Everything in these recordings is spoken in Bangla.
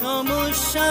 সমস্যা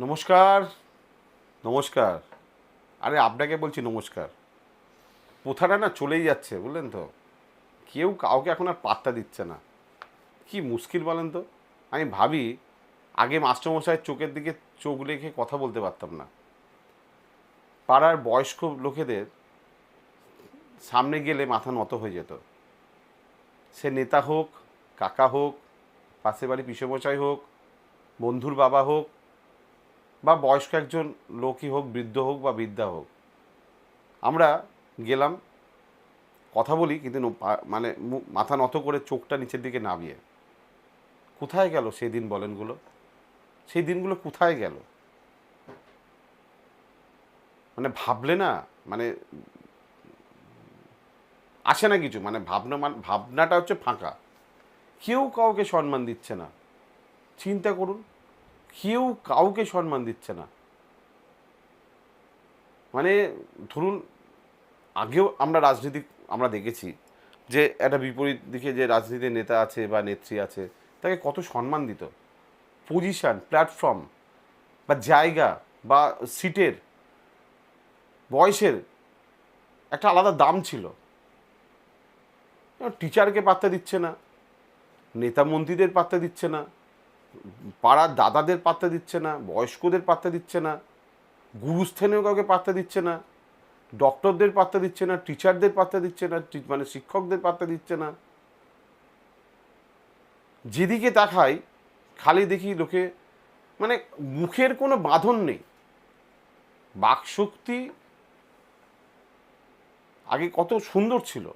নমস্কার নমস্কার। আরে, আপনাকে বলছি নমস্কার। প্রথাটা না চলেই যাচ্ছে, বুঝলেন তো? কেউ কাউকে এখন আর পাত্তা দিচ্ছে না। কি মুশকিল বলেন তো? আমি ভাবি, আগে মাস্টারমশাইয়ের চোখের দিকে চোখ রেখে কথা বলতে পারতাম না। পাড়ার বয়স্ক লোকেদের সামনে গেলে মাথা নত হয়ে যেত। সে নেতা হোক, কাকা হোক পাশের বাড়ি পিসেমশাই হোক, বন্ধুর বাবা হোক, বা বয়স্ক একজন লোকই হোক, বৃদ্ধ হোক বা বৃদ্ধা হোক, আমরা গেলাম, কথা বলি, কিন্তু মানে মাথা নত করে চোখটা নিচের দিকে নামিয়ে। কোথায় গেল সেই দিন বলেনগুলো সেই দিনগুলো কোথায় গেল? মানে ভাবলে না মানে আসে না কিছু মানে ভাবনা মান ভাবনাটা হচ্ছে ফাঁকা। কেউ কাউকে সম্মান দিচ্ছে না। চিন্তা করুন, কেউ কাউকে সম্মান দিচ্ছে না। মানে ধরুন, আগেও আমরা রাজনীতি, আমরা দেখেছি যে একটা বিপরীত দিকে যে রাজনীতির নেতা আছে বা নেত্রী আছে, তাকে কত সম্মান দিত। পজিশন প্ল্যাটফর্ম বা জায়গা বা সিটের, বয়সের একটা আলাদা দাম ছিল। টিচারকে পাত্তা দিচ্ছে না। নেতা মন্ত্রীদের পাত্তা দিচ্ছে না, পাড়ার দাদাদের পাত্তা দিচ্ছে না, বয়স্কদের পাত্তা দিচ্ছে না, গুরুস্থানীয় কাউকে পাত্তা দিচ্ছে না, ডক্টরদের পাত্তা দিচ্ছে না, টিচারদের পাত্তা দিচ্ছে না মানে শিক্ষকদের পাত্তা দিচ্ছে না। যেদিকে তাকাই, খালি দেখি লোকে মানে মুখের কোনো বাঁধন নেই। বাকশক্তি আগে কত সুন্দর ছিল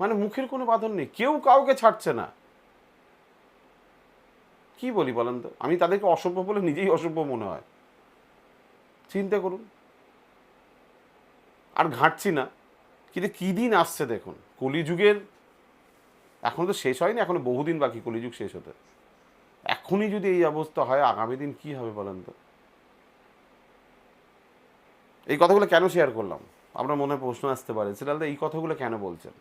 মানে মুখের কোনো বাঁধন নেই, কেউ কাউকে ছাড়ছে না। কি বলি বলেন তো? আমি তাদেরকে অসভ্য বলে নিজেই অসভ্য মনে হয়। চিন্তা করুন। আর ঘাঁটছি না। কিন্তু কী দিন আসছে দেখুন। কলিযুগের এখন তো শেষ হয়নি, এখনও বহুদিন বাকি কলিযুগ শেষ হতে। এখনই যদি এই অবস্থা হয়, আগামী দিন কি হবে বলেন তো? এই কথাগুলো কেন শেয়ার করলাম? আপনার মনে প্রশ্ন আসতে পারে। সিরালদা এই কথাগুলো কেন বলছেন?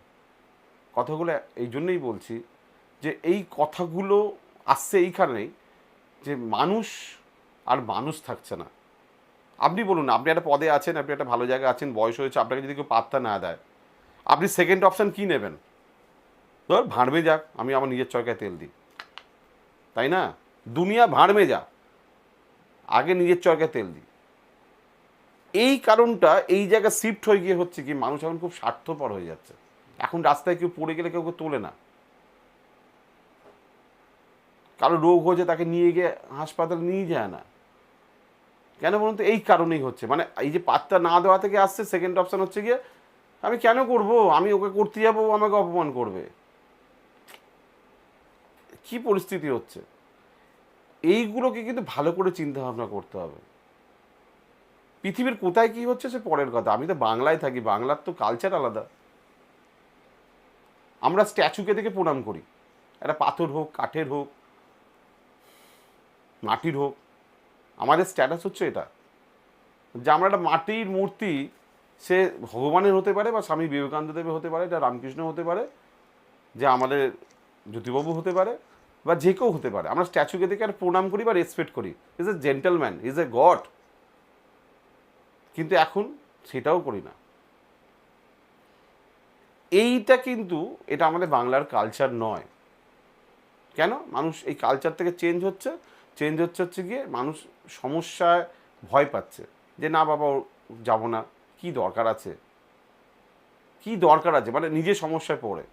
কথাগুলো এই জন্যই বলছি যে এই কথাগুলো আসছে এইখানেই যে মানুষ আর মানুষ থাকছে না। আপনি বলুন, আপনি একটা পদে আছেন, আপনি একটা ভালো জায়গায় আছেন, বয়স হয়েছে, আপনাকে যদি কেউ পাত্তা না দেয়, আপনি সেকেন্ড অপশান কী নেবেন? ধর ভাঁড়বে যাক, আমি আমার নিজের চরকায় তেল দিই। তাই না? দুনিয়া ভাঁড়বে যা, আগে নিজের চরকায় তেল দিই। এই কারণটা, এই জায়গায় শিফট হয়ে গিয়ে হচ্ছে কি, মানুষ এখন খুব স্বার্থপর হয়ে যাচ্ছে। এখন রাস্তায় কেউ পড়ে গেলে কেউ কেউ তোলে না। কারও রোগ হয়েছে তাকে নিয়ে গিয়ে হাসপাতালে নিয়ে যায় না। কেন বলুন তো? এই কারণেই হচ্ছে। মানে এই যে পাত্তা না দেওয়া থেকে আসছে সেকেন্ড অপশান হচ্ছে গিয়ে, আমি কেন করব? আমি ওকে করতে যাব, ও আমাকে অপমান করবে। কি পরিস্থিতি হচ্ছে? এইগুলোকে কিন্তু ভালো করে চিন্তা ভাবনা করতে হবে। পৃথিবীর কোথায় কি হচ্ছে সে পরের কথা। আমি তো বাংলায় থাকি, বাংলার তো কালচার আলাদা। আমরা স্ট্যাচুকে দেখে প্রণাম করি। একটা পাথর হোক, কাঠের হোক মাটির হোক। আমাদের স্ট্যাটাস হচ্ছে এটা। যে আমরা একটা মাটির মূর্তি, সে ভগবানের হতে পারে বা স্বামী বিবেকানন্দ দেবের হতে পারে, এটা রামকৃষ্ণ হতে পারে, যে আমাদের জ্যোতিবাবু হতে পারে বা যে কেউ হতে পারে। আমরা স্ট্যাচুকে দেখে আর প্রণাম করি বা রেসপেক্ট করি। Is a gentleman is a god কিন্তু এখন সেটাও করি না। এইটা কিন্তু এটা আমাদের বাংলার কালচার নয়। কেন? মানুষ এই কালচার থেকে চেঞ্জ হচ্ছে। চেঞ্জ হচ্ছে হচ্ছে গিয়ে মানুষ সমস্যায় ভয় পাচ্ছে যে, না বাবা যাব না। কি দরকার আছে? কি দরকার আছে? মানে নিজে সমস্যায় পড়ে।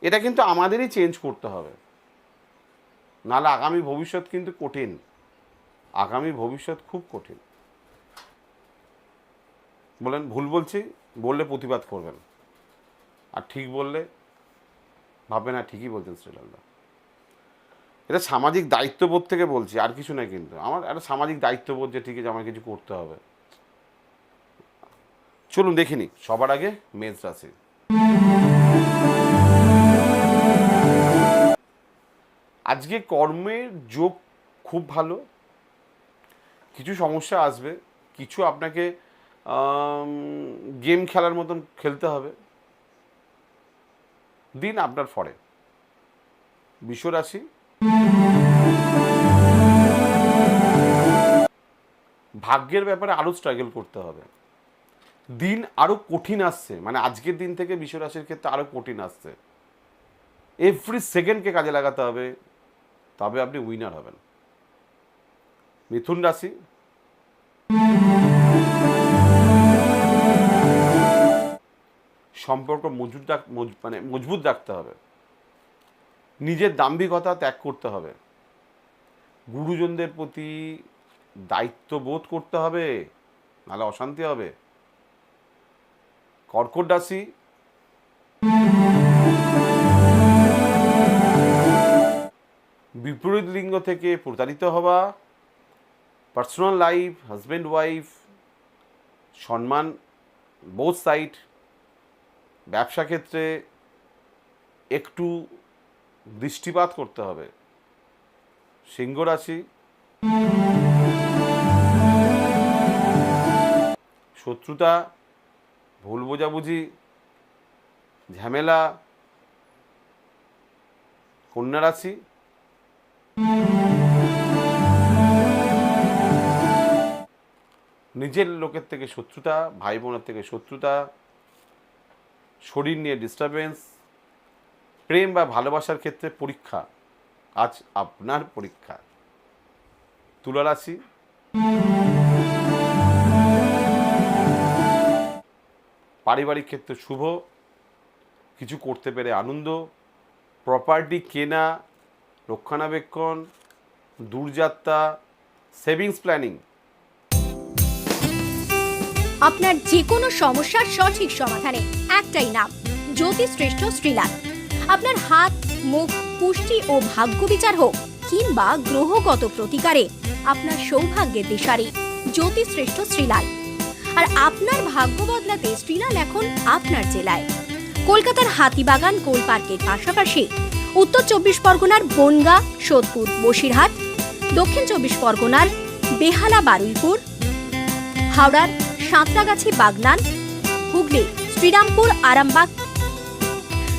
এটা কিন্তু আমাদেরই চেঞ্জ করতে হবে। নাহলে আগামী ভবিষ্যৎ কিন্তু কঠিন। আগামী ভবিষ্যৎ খুব কঠিন। বলেন, ভুল বলছি? বললে প্রতিবাদ করবেন। আর ঠিক বললে ভাববে না, ঠিকই বলছেন শ্রীলালদা এটা সামাজিক দায়িত্ববোধ থেকে বলছি, আর কিছু নয় কিন্তু। আমার একটা সামাজিক দায়িত্ববোধ যে ঠিক আছে আমার কিছু করতে হবে। চলুন দেখিনি সবার আগে মেষ রাশি। আজকে কর্মের যোগ খুব ভালো। কিছু সমস্যা আসবে। কিছু আপনাকে গেম খেলার মতন খেলতে হবে। দিন আপনার ফরে বিশ্বরাশি ভাগ্যের ব্যাপারে আরও স্ট্রাগল করতে হবে। দিন আরও কঠিন আসছে মানে আজকের দিন থেকে বিশ্বরাশির ক্ষেত্রে আরও কঠিন আসছে। এভরি সেকেন্ডকে কাজে লাগাতে হবে, তবে আপনি উইনার হবেন। মিথুন রাশি। সম্পর্ক মজবুত মানে মজবুত রাখতে হবে। নিজের দাম্ভিকতা ত্যাগ করতে হবে। গুরুজনদের প্রতি দায়িত্ববোধ করতে হবে, নাহলে অশান্তি হবে। কর্কট রাশি বিপরীত লিঙ্গ থেকে প্রতারিত হওয়া, পার্সোনাল লাইফ, হাজব্যান্ড, ওয়াইফ, সম্মান বোথ সাইড ব্যবসা ক্ষেত্রে একটু দৃষ্টিপাত করতে হবে। সিংহ রাশি। শত্রুতা, ভুল বোঝাবুঝি, ঝামেলা, কন্যা রাশি। নিজের লোকের থেকে শত্রুতা, ভাই বোনের থেকে শত্রুতা, শরীর নিয়ে ডিস্টারবেন্স প্রেম বা ভালোবাসার ক্ষেত্রে পরীক্ষা। আজ আপনার পরীক্ষা। তুলা রাশি পারিবারিক ক্ষেত্রে শুভ। কিছু করতে পেরে আনন্দ। প্রপার্টি কেনা, রক্ষণাবেক্ষণ, দূরযাত্রা, সেভিংস প্ল্যানিং। আপনার যে কোনো সমস্যার সঠিক সমাধানে একটাই নাম, জ্যোতিশ্রেষ্ঠ শ্রীলাল। আপনার হাত, মুখ, পুষ্টি ও ভাগ্য বিচার হোক, কিংবা গ্রহগত প্রতিকারে আপনার সৌভাগ্যের দিশারি জ্যোতিশ্রেষ্ঠ শ্রীলাল। আর আপনার ভাগ্য বদলাতে শ্রীলাল এখন আপনার জেলায়। কলকাতার হাতিবাগান কোল পার্কের পাশাপাশি উত্তর চব্বিশ পরগনার বনগা, সোদপুর, বসিরহাট, দক্ষিণ চব্বিশ পরগনার বেহালা, বারুইপুর, হাওড়ার সাঁতরাগাছি, বাগনান, হুগলি, শ্রীরামপুর, আরামবাগ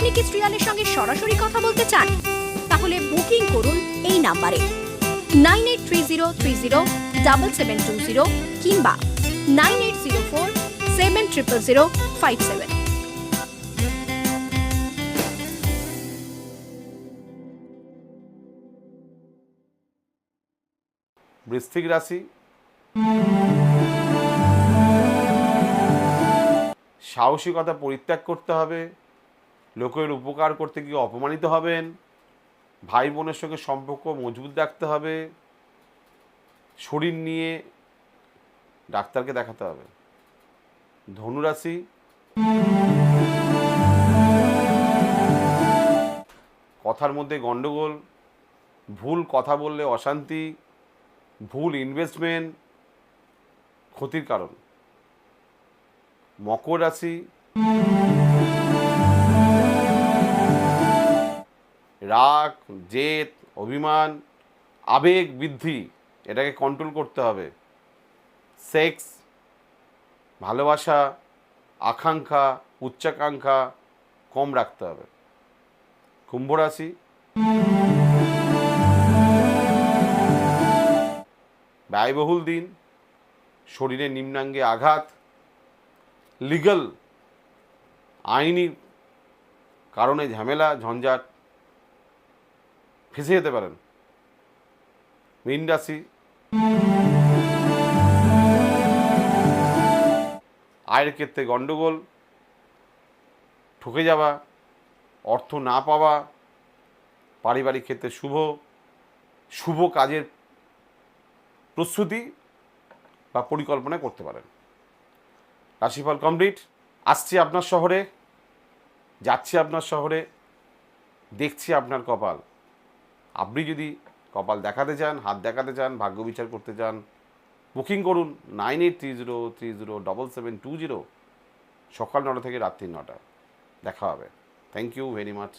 আপনি কি শ্রীলালের সঙ্গে সরাসরি কথা বলতে চান? তাহলে বুকিং করুন এই নাম্বারে। Nine eight three zero three zero double seven two zero কিংবা nine eight zero four seven triple zero five seven. বৃশ্চিক রাশি। সাহসিকতা পরিত্যাগ করতে হবে। লোকের উপকার করতে গিয়ে অপমানিত হবেন ভাই বোনের সঙ্গে সম্পর্ক মজবুত রাখতে হবে, শরীর নিয়ে ডাক্তারকে দেখাতে হবে। ধনুরাশি। কথার মধ্যে গন্ডগোল, ভুল কথা বললে অশান্তি, ভুল ইনভেস্টমেন্ট ক্ষতির কারণ। মকর রাশি। রাগ, জেদ, অভিমান, আবেগ বৃদ্ধি এটাকে কন্ট্রোল করতে হবে। সেক্স ভালোবাসা, আকাঙ্ক্ষা, উচ্চাকাঙ্ক্ষা কম রাখতে হবে। কুম্ভ রাশি, ব্যয়বহুল দিন, শরীরে নিম্নাঙ্গে আঘাত লিগাল আইনি কারণে ঝামেলা, ঝঞ্ঝাট ফেসে যেতে পারেন। মীন রাশি। আয়ের ক্ষেত্রে গণ্ডগোল ঠকে যাওয়া, অর্থ না পাওয়া, পারিবারিক ক্ষেত্রে শুভ শুভ কাজের প্রস্তুতি বা পরিকল্পনা করতে পারেন। রাশিফল কমপ্লিট। আসছি আপনার শহরে, যাচ্ছি আপনার শহরে, দেখছি আপনার কপাল। আপনি যদি কপাল দেখাতে চান, হাত দেখাতে চান, ভাগ্য বিচার করতে চান, বুকিং করুন nine eight three zero three zero double seven two zero সকাল নটা থেকে রাত্রি নটা দেখা হবে। Thank you very much